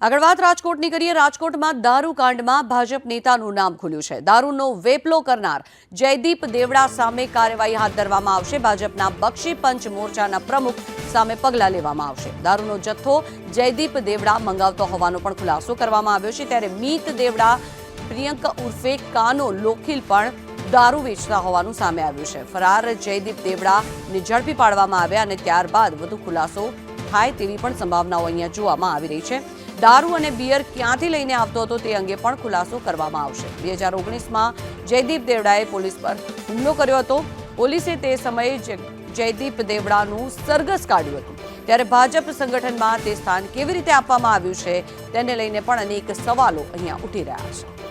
આગળ વાત રાજકોટની કરીએ. રાજકોટમાં દારૂ કાંડમાં ભાજપ નેતાનું નામ ખુલ્યું છે. દારૂનો વેપલો કરનાર જયદીપ દેવડા સામે કાર્યવાહી હાથ ધરવામાં આવશે. ભાજપના બક્ષી પંચ મોરચાના પ્રમુખ સામે પગલાં લેવામાં આવશે. દારૂનો જથ્થો જયદીપ દેવડા મંગાવતો હોવાનો પણ ખુલાસો કરવામાં આવ્યો છે. ત્યારે મીત દેવડા, પ્રિયંકા ઉર્ફે કાનો લોખીલ પણ દારૂ વેચતા હોવાનું સામે આવ્યું છે. ફરાર જયદીપ દેવડાને ઝડપી પાડવામાં આવ્યા અને ત્યારબાદ વધુ ખુલાસો થાય તેવી પણ સંભાવનાઓ અહીંયા જોવામાં આવી રહી છે. દારૂ અને બિયર ક્યાંથી લઈને આવતો હતો તે અંગે પણ ખુલાસો કરવામાં આવશે. બે હજાર ઓગણીસમાં જયદીપ દેવડાએ પોલીસ પર હુમલો કર્યો હતો. પોલીસે તે સમયે જયદીપ દેવડાનું સરઘસ કાઢ્યું હતું. ત્યારે ભાજપ સંગઠનમાં તે સ્થાન કેવી રીતે આપવામાં આવ્યું છે તેને લઈને પણ અનેક સવાલો અહીંયા ઉઠી રહ્યા છે.